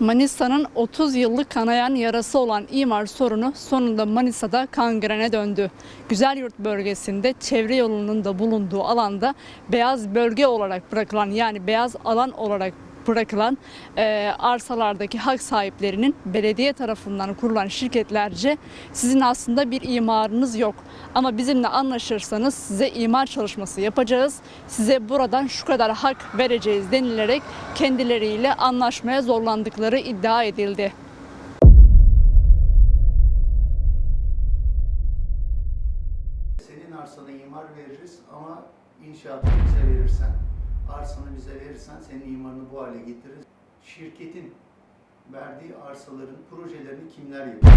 Manisa'nın 30 yıllık kanayan yarası olan imar sorunu sonunda Manisa'da kangrene döndü. Güzelyurt bölgesinde çevre yolunun da bulunduğu alanda beyaz bölge olarak bırakılan yani beyaz alan olarak bırakılan e, arsalardaki hak sahiplerinin belediye tarafından kurulan şirketlerce sizin aslında bir imarınız yok. Ama bizimle anlaşırsanız size imar çalışması yapacağız. Size buradan şu kadar hak vereceğiz denilerek kendileriyle anlaşmaya zorlandıkları iddia edildi. Bize verirsen senin imarını bu hale getiririz. Şirketin verdiği arsaların projelerini kimler yapıyor?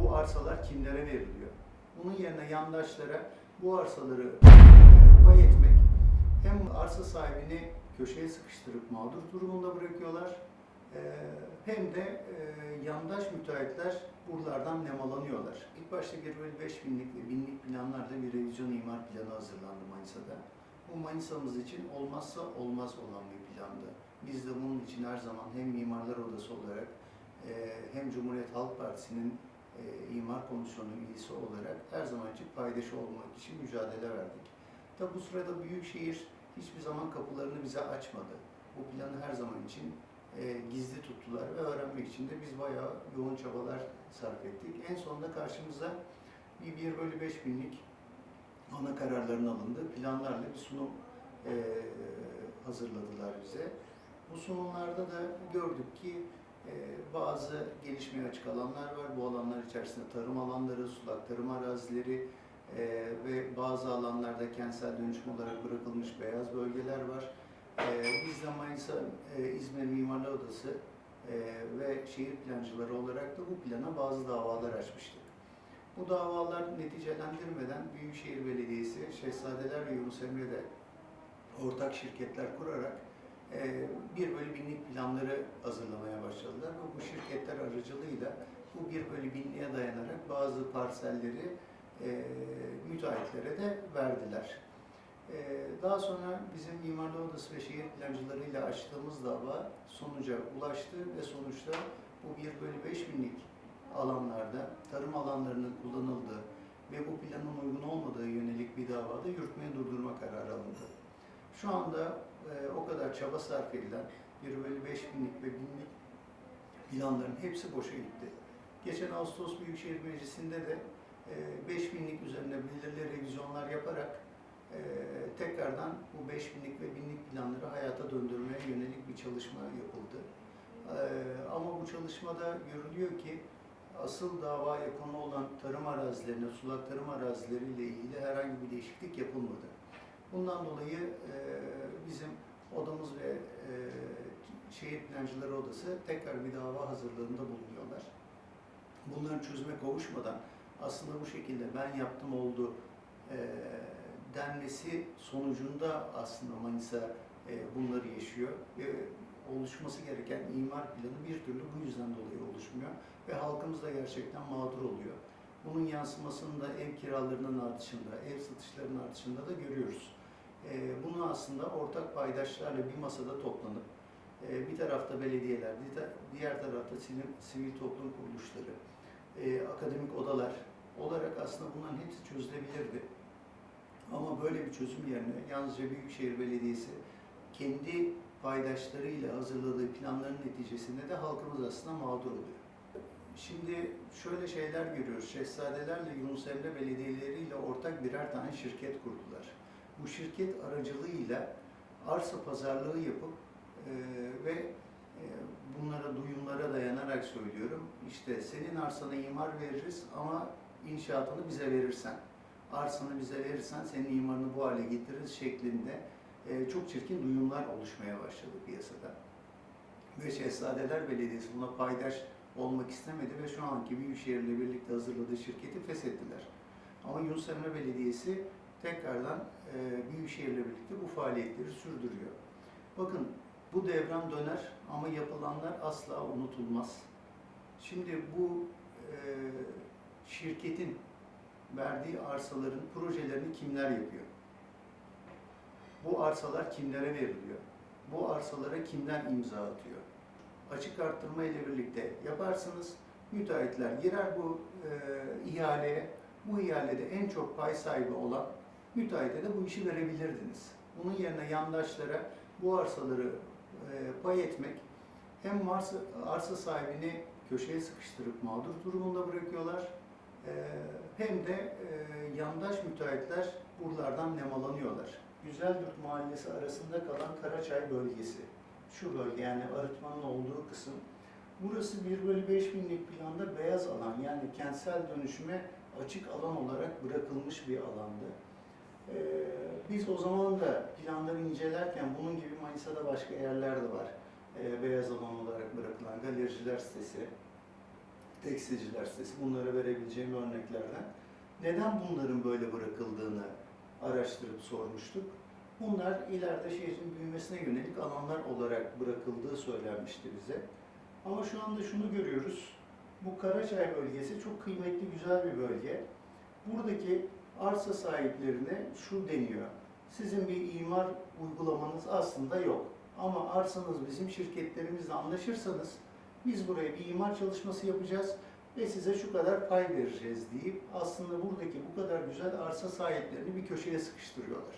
Bu arsalar kimlere veriliyor? Bunun yerine yandaşlara bu arsaları pay etmek hem arsa sahibini köşeye sıkıştırıp mağdur durumunda bırakıyorlar hem de yandaş müteahhitler buralardan nemalanıyorlar. İlk başta bir böyle 5 binlik ve binlik planlarla bir revizyon imar planı hazırlandı Manisa'da. Bu Manisa'mız için olmazsa olmaz olan bir plandı. Biz de bunun için her zaman hem Mimarlar Odası olarak e, hem Cumhuriyet Halk Partisi'nin e, imar komisyonu üyesi olarak her zaman için paydaşı olmak için mücadele verdik. Tabi bu sırada Büyükşehir hiçbir zaman kapılarını bize açmadı. Bu planı her zaman için e, gizli tuttular ve öğrenmek için de biz bayağı yoğun çabalar sarf ettik. En sonunda karşımıza bir 1 bölü 5 binlik ana kararların alındığı planlarla bir sunum e, hazırladılar bize. Bu sunumlarda da gördük ki e, bazı gelişmeye açık alanlar var. Bu alanlar içerisinde tarım alanları, sulak tarım arazileri e, ve bazı alanlarda kentsel dönüşüm olarak bırakılmış beyaz bölgeler var. Ee, biz de Manisa e, İzmir Mimarlar Odası e, ve şehir plancıları olarak da bu plana bazı davalar açmıştık. Bu davalar neticelendirmeden Büyükşehir Belediyesi, Şehzadeler ve Yunus Emre'de ortak şirketler kurarak e, bir bölü binlik planları hazırlamaya başladılar ve bu şirketler aracılığıyla bu bir bölü binliğe dayanarak bazı parselleri e, müteahhitlere de verdiler. Ee, Daha sonra bizim Mimarlar Odası ve şehir plancılarıyla açtığımız dava sonuca ulaştı ve sonuçta bu 1 bölü 5 binlik alanlarda tarım alanlarının kullanıldığı ve bu planın uygun olmadığı yönelik bir davada yürütmeyi durdurma kararı alındı. Şu anda e, o kadar çaba sarf edilen 1 bölü 5 binlik ve binlik planların hepsi boşa gitti. Geçen Ağustos Büyükşehir Meclisi'nde de e, 5 binlik üzerine belirli revizyonlar yaparak ee, tekrardan bu 5000'lik ve 1000'lik planları hayata döndürmeye yönelik bir çalışma yapıldı. Ee, ama bu çalışmada görülüyor ki asıl davaya konu olan tarım arazilerine, sulak tarım arazileriyle ilgili herhangi bir değişiklik yapılmadı. Bundan dolayı e, bizim odamız ve e, Şehir Plancıları Odası tekrar bir dava hazırlığında bulunuyorlar. Bunların çözüme kavuşmadan aslında bu şekilde ben yaptım oldu e, denmesi sonucunda aslında Manisa e, bunları yaşıyor ve oluşması gereken imar planı bir türlü bu yüzden dolayı oluşmuyor ve halkımız da gerçekten mağdur oluyor. Bunun yansımasını da ev kiralarının artışında, ev satışlarının artışında da görüyoruz. E, bunu aslında ortak paydaşlarla bir masada toplanıp e, bir tarafta belediyeler, di- diğer tarafta sivil toplum kuruluşları, e, akademik odalar olarak aslında bunların hepsi çözülebilirdi. Ama böyle bir çözüm yerine yalnızca Büyükşehir Belediyesi kendi paydaşlarıyla hazırladığı planların neticesinde de halkımız aslında mağdur oluyor. Şimdi şöyle şeyler görüyoruz. Şehzadelerle Yunus Emre belediyeleriyle ortak birer tane şirket kurdular. Bu şirket aracılığıyla arsa pazarlığı yapıp e, ve e, bunlara duyumlara dayanarak söylüyorum. İşte senin arsana imar veririz ama inşaatını bize verirsen arsanı bize verirsen senin imarını bu hale getiririz şeklinde e, çok çirkin duyumlar oluşmaya başladı piyasada. Ve Şehzadeler Belediyesi buna paydaş olmak istemedi ve şu anki Büyükşehir'le birlikte hazırladığı şirketi feshettiler. Ama Yunus Emre Belediyesi tekrardan e, Büyükşehir'le birlikte bu faaliyetleri sürdürüyor. Bakın bu devran döner ama yapılanlar asla unutulmaz. Şimdi bu e, şirketin verdiği arsaların projelerini kimler yapıyor? Bu arsalar kimlere veriliyor? Bu arsalara kimler imza atıyor? açık arttırma ile birlikte yaparsınız. Müteahhitler girer bu e, ihaleye. Bu ihalede en çok pay sahibi olan müteahhite de bu işi verebilirdiniz. Bunun yerine yandaşlara bu arsaları e, pay etmek hem arsa, arsa sahibini köşeye sıkıştırıp mağdur durumunda bırakıyorlar hem de e, yandaş müteahhitler buralardan nemalanıyorlar. Güzelyurt Mahallesi arasında kalan Karaçay bölgesi. Şu bölge yani arıtmanın olduğu kısım. Burası 1 bölü 5 binlik planda beyaz alan yani kentsel dönüşüme açık alan olarak bırakılmış bir alandı. Ee, biz o zaman da planları incelerken bunun gibi Manisa'da başka yerler de var. Ee, beyaz alan olarak bırakılan galericiler sitesi, tekstilciler sitesi bunlara verebileceğim örneklerden. Neden bunların böyle bırakıldığını araştırıp sormuştuk. Bunlar ileride şehrin büyümesine yönelik alanlar olarak bırakıldığı söylenmişti bize. Ama şu anda şunu görüyoruz. Bu Karaçay bölgesi çok kıymetli, güzel bir bölge. Buradaki arsa sahiplerine şu deniyor. Sizin bir imar uygulamanız aslında yok. Ama arsanız bizim şirketlerimizle anlaşırsanız biz buraya bir imar çalışması yapacağız ve size şu kadar pay vereceğiz deyip aslında buradaki bu kadar güzel arsa sahiplerini bir köşeye sıkıştırıyorlar.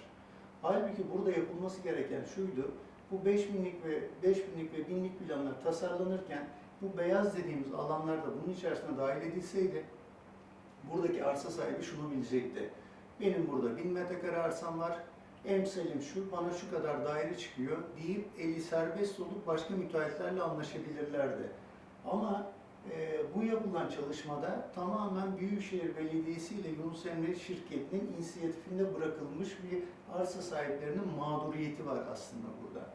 Halbuki burada yapılması gereken şuydu. Bu 5 binlik ve 5 binlik ve binlik planlar tasarlanırken bu beyaz dediğimiz alanlar da bunun içerisine dahil edilseydi buradaki arsa sahibi şunu bilecekti. Benim burada 1000 metrekare arsam var. Emsalim şu, bana şu kadar daire çıkıyor deyip eli serbest olup başka müteahhitlerle anlaşabilirlerdi. Ama e, bu yapılan çalışmada tamamen Büyükşehir Belediyesi ile Yunus Emre şirketinin inisiyatifinde bırakılmış bir arsa sahiplerinin mağduriyeti var aslında burada.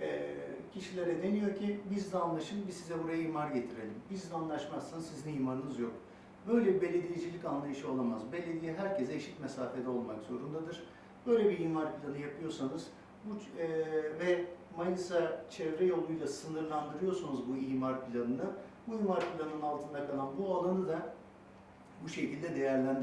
E, kişilere deniyor ki bizle anlaşın, biz size buraya imar getirelim. Bizle anlaşmazsanız sizin imarınız yok. Böyle bir belediyecilik anlayışı olamaz. Belediye herkese eşit mesafede olmak zorundadır. Böyle bir imar planı yapıyorsanız bu e, ve Manisa çevre yoluyla sınırlandırıyorsunuz bu imar planını. Bu imar planının altında kalan bu alanı da bu şekilde değerlendir.